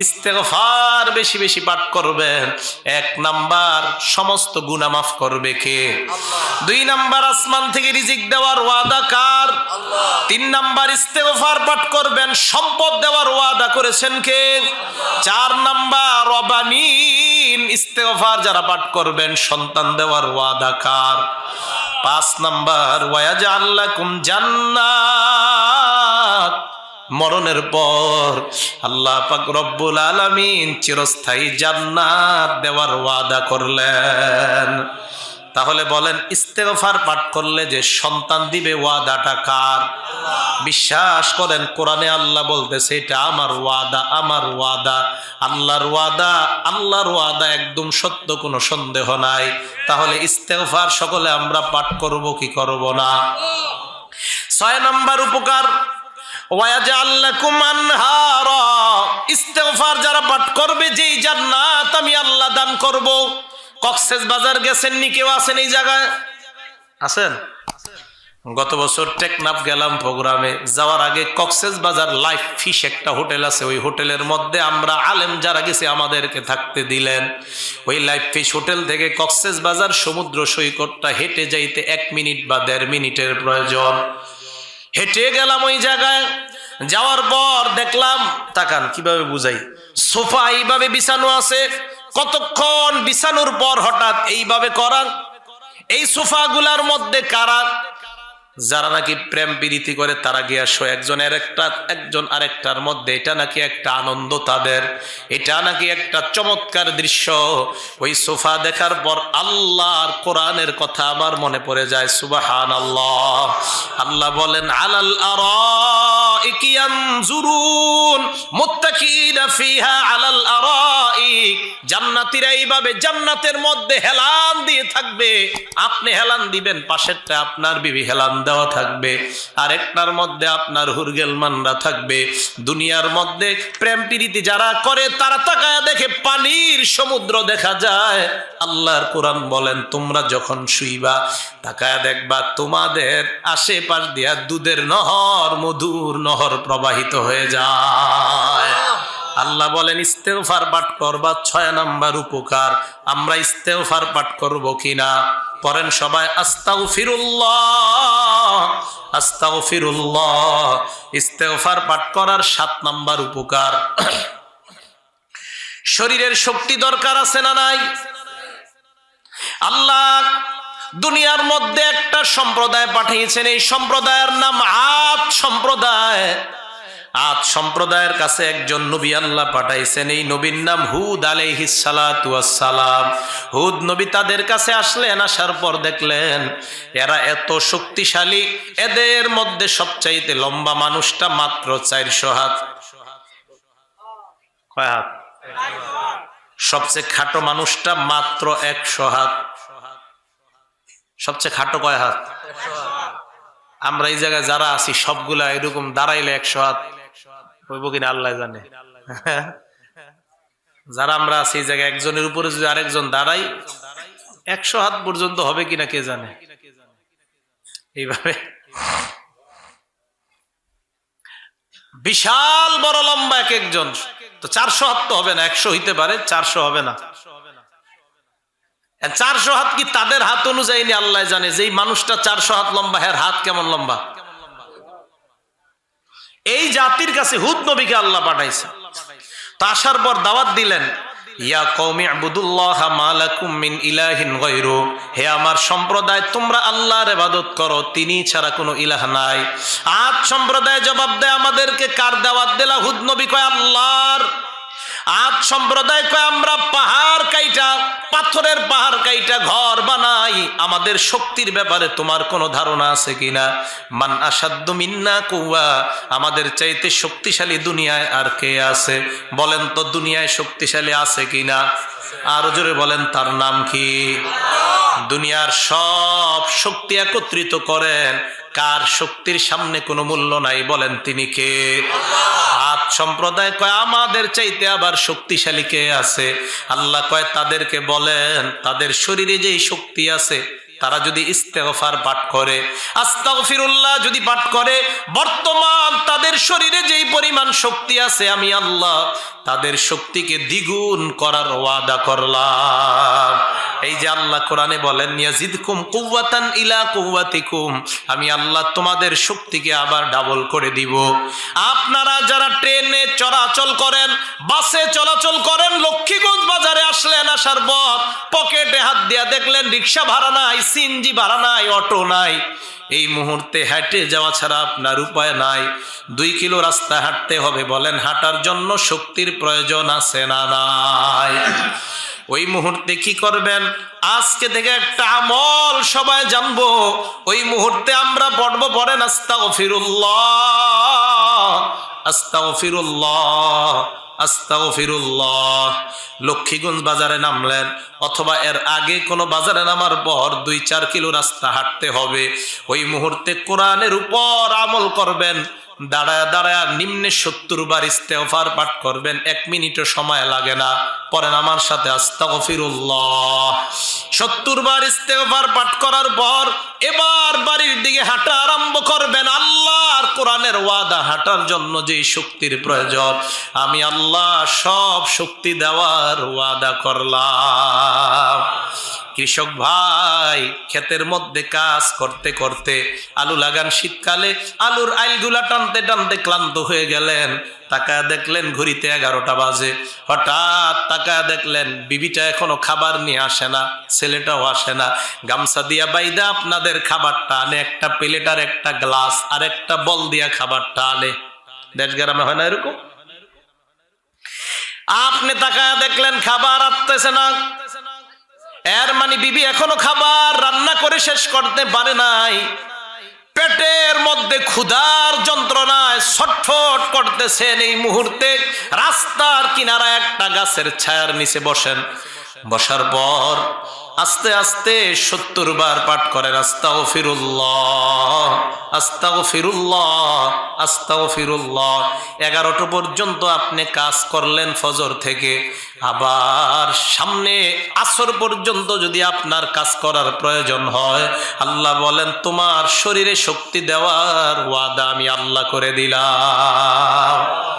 ইস্তেগফার বেশি বেশি পাঠ করবেন। এক নাম্বার, সমস্ত গুনাহ মাফ করবে কে? দুই নাম্বার, আসমান থেকে রিজিক দেওয়ার ওয়াদা কার? তিন নাম্বার, ইস্তেগফার পাঠ করবেন, সম্পদ দেওয়ার ওয়াদা করেছেন কে? চার নাম্বার, রবানিন, ইস্তেগফার যারা পাঠ করবেন, সন্তান দেওয়ার ওয়াদা কার? পাঁচ নাম্বার ওয়াজা কুম জান্নাত। মরণের পর আল্লাহ পাক রব্বুল আলামিন চিরস্থায়ী জান্নাত দেওয়ার ওয়াদা করলেন। তাহলে বলেন, ইস্তেগফার পাঠ করলে যে সন্তান দিবে ওয়াদাটা কার? বিশ্বাস করেন, কোরআনে আল্লাহ বলতেছে, এটা আমার ওয়াদা আমার ওয়াদা। আল্লাহর ওয়াদা আল্লাহর ওয়াদা একদম সত্য, কোনো সন্দেহ নাই। তাহলে ইস্তেগফার সকলে আমরা পাঠ করব, কি করব না? ছয় নম্বর উপকার ইস্তেগফার যারা পাঠ করবে, যেই জান্নাত আমি আল্লাহ দান করব। কক্সেস বাজার গেছেন নি? কেউ আছেন এই জায়গায়? আছেন? গত বছর টেকনাফ গেলাম প্রোগ্রামে। যাওয়ার আগে কক্সেস বাজার লাইফ ফিশ একটা হোটেল আছে। ওই হোটেলের মধ্যে আমরা আলেম যারা গেছে আমাদেরকে থাকতে দিলেন। ওই লাইফ ফিশ হোটেল থেকে কক্সেস বাজার সমুদ্র সৈকতটা হেঁটে যাইতে এক মিনিট বা দেড় মিনিটের প্রয়োজন। হেঁটে গেলাম ওই জায়গায়। যাওয়ার পর দেখলাম, তাকান, কীভাবে বুঝাই? সোফা এইভাবে বিছানো আছে। কতক্ষণ বিছানোর পর হঠাৎ এইভাবে করা? এই সোফাগুলার মধ্যে কারা? যারা নাকি প্রেম প্রীতি করে, তারা গিয়া একজন আরেকটা, একজন আরেকটার মধ্যে। এটা নাকি একটা আনন্দ তাদের। এটা নাকি একটা চমৎকার দৃশ্য। ওই সোফা দেখার পর আল্লাহর কোরআনের কথা আমার মনে পড়ে যায় সুবাহান আল্লাহ আল্লাহ বলেন, আলাল আরাইকি ইয়ানজুরুন মুত্তাকিনা ফিহা আলাল আরাইক। জান্নাতীরা এইভাবে জান্নাতের মধ্যে হেলান দিয়ে থাকবে। আপনি হেলান দিবেন, পাশেরটা আপনার বিবি হেলান দেওয়া থাকবে। আরেকটার মধ্যে আপনার হুরগেল মানরা থাকবে। দুনিয়ার মধ্যে প্রেম প্রীতি যারা করে, তারা তাকায় দেখে পানির সমুদ্র দেখা যায়। আল্লাহর কোরআন বলেন, তোমরা যখন শুইবা, তাকায় দেখবা তোমাদের আশেপাশ দিয়া দুধের নহর মধুর নহর প্রবাহিত হয়ে যায়। আল্লাহ বলেন ইস্তেফার পাঠ করবা, ছয় নাম্বার উপকার। আমরা ইস্তেফার পাঠ করব কিনা? পড়েন সবাই আস্তাও ফিরুল্লাহ আস্তাও ফিরুল্লাহ ইস্তেফার পাঠ করার সাত নাম্বার উপকার। শরীরের শক্তি দরকার আছে না নাই? আল্লাহ দুনিয়ার মধ্যে একটা সম্প্রদায় পাঠিয়েছেন, এই সম্প্রদায়ের নাম আদ সম্প্রদায়। আদ সম্প্রদায়ের কাছে একজন নবী আল্লাহ পাঠাইছেন, এই নবীর নাম হুদ আলাইহিসালাম হুদ নবী তাদের কাছে আসলেন, আসার পর দেখলেন, এরা এত শক্তিশালী, এদের মধ্যে সবচাইতে লম্বা মানুষটা মাত্র চারশো হাত। কয় হাত? সবচেয়ে খাটো মানুষটা মাত্র একশো হাত। সবচেয়ে খাটো কয় হাত? আমরা এই জায়গায় যারা আছি, সবগুলা এরকম দাঁড়াইলে একশো হাত। হইব কিনা আল্লাহ জানে। যারা আমরা আছি, এই জায়গায় একজনের উপরে যদি আরেকজন দাঁড়াই একশো হাত পর্যন্ত হবে কিনা কে জানে? এইভাবে। বিশাল বড় লম্বা এক একজন। তো চারশো হাত তো হবে না, একশো হইতে পারে, চারশো হবে না। চারশো হাত কি তাদের হাত অনুযায়ী নি আল্লাহ জানে যে মানুষটা চারশো হাত লম্বা হ্যার হাত কেমন লম্বা? এই জাতির কাছে হুদ নবীকে আল্লাহ পাঠাইছে। তা আসার পর দাওয়াত দিলেন ইলাহিন সম্প্রদায়, তোমরা আল্লাহর করো তিনি ছাড়া কোনো নাই। সম্প্রদায় জবাব দেয় আমাদেরকে, কার দাওয়াত দিলা? হুদ নবী কয়, আল্লাহর। আজ সম্প্রদায় কয়, আমরা পাহাড় কাইটা, পাথরের পাহাড় কাইটা ঘর বানাই। আমাদের শক্তির ব্যাপারে তোমার কোনো ধারণা আছে কিনা? মান আসাধ্য মিন্না কুয়া আমাদের চাইতে শক্তিশালী দুনিয়ায় আর কে আছে? বলেন তো, দুনিয়ায় শক্তিশালী আছে কিনা? আরও জোরে বলেন, তার নাম কি? দুনিয়ার সব শক্তি একত্রিত করেন। কার শক্তির সামনে কোনো মূল্য নাই? বলেন, তিনি কে? সম্প্রদায় কয়, আমাদের চাইতে আবার শক্তিশালী কে আছে? আল্লাহ কয়, তাদেরকে বলেন, তাদের শরীরে যেই শক্তি আছে, তারা যদি ইস্তেগফার পাঠ করে, আস্তাগফিরুল্লাহ যদি পাঠ করে, বর্তমান তাদের শরীরে যেই পরিমাণ শক্তি আছে, আমি আল্লাহ তাদের শক্তিকে দ্বিগুণ করার ওয়াদা করলাম। এই যে আল্লাহ কোরআনে বলেন ইলা আমি আল্লাহ তোমাদের শক্তিকে আবার ডাবল করে দিব। আপনারা যারা ট্রেনে চলাচল করেন, বাসে চলাচল করেন, লক্ষ্মীগঞ্জ বাজারে আসলেন, আসার পর পকেটে হাত দিয়া দেখলেন রিক্সা ভাড়া নাই, সিএনজি ভাড়া নাই, অটো নাই। এই মুহূর্তে হেঁটে যাওয়া ছাড়া আপনার উপায় নাই। দুই কিলো রাস্তা হাঁটতে হবে, বলেন, হাঁটার জন্য শক্তির প্রয়োজন আছে না নাই? ওই মুহূর্তে কি করবেন? আজকে থেকে একটা আমল সবাই জানব। ওই মুহূর্তে আমরা পড়ব, পড়েন, আস্তাগফিরুল্লাহ আস্তাগফিরুল্লাহ। লক্ষ্মীগঞ্জ বাজারে নামলেন, অথবা এর আগে কোনো বাজারে নামার পর দুই চার কিলো রাস্তা হাঁটতে হবে। ওই মুহূর্তে কোরআনের উপর আমল করবেন, দাঁড়ায় দাঁড়ায় নিম্নে সত্তর বার ইস্তেফার পাঠ করবেন, এক মিনিটও সময় লাগে না। পরেন আমার সাথে সত্তর বার ইস্তেফার পাঠ করার পর এবার বাড়ির দিকে হাঁটা আরম্ভ করবেন আল্লাহর কোরআনের ওয়াদা হাঁটার জন্য যে শক্তির প্রয়োজন আমি আল্লাহ সব শক্তি দেওয়ার ওয়াদা করলাম। কৃষক ভাই, ক্ষেতের মধ্যে কাজ করতে করতে আলু লাগান শীতকালে, আলুর আইলগুলা টানতে টানতে ক্লান্ত হয়ে গেলেন। তাকায় দেখলেন ঘড়িতে এগারোটা বাজে। হঠাৎ তাকায় দেখলেন বিবিটা এখনও খাবার নিয়ে আসে না, ছেলেটাও আসে না। গামছা দিয়া বাইদা আপনাদের খাবারটা আনে, একটা প্লেট আর একটা গ্লাস আর একটা বল দিয়া খাবারটা আনে। দেশ গ্রামে হয় না এরকম? আপনি তাকায় দেখলেন খাবার আসতেছে না। এর মানে বিবি এখনও খাবার রান্না করে শেষ করতে পারে নাই। পেটের মধ্যে ক্ষুধার যন্ত্রণায় ছটফট করতেছেন এই মুহূর্তে। রাস্তার কিনারা একটা গাছের ছায়ার নিচে বসেন। বসার পর আস্তে আস্তে সত্তর বার পাঠ করেন আস্তাও ফিরুল্লাহ আস্তাও ফিরুল্লাহ আস্তাও ফিরুল্লাহ এগারোটা পর্যন্ত আপনি কাজ করলেন ফজর থেকে। আবার সামনে আসর পর্যন্ত যদি আপনার কাজ করার প্রয়োজন হয়, আল্লাহ বলেন, তোমার শরীরে শক্তি দেওয়ার ওয়াদা আমি আল্লাহ করে দিলাম।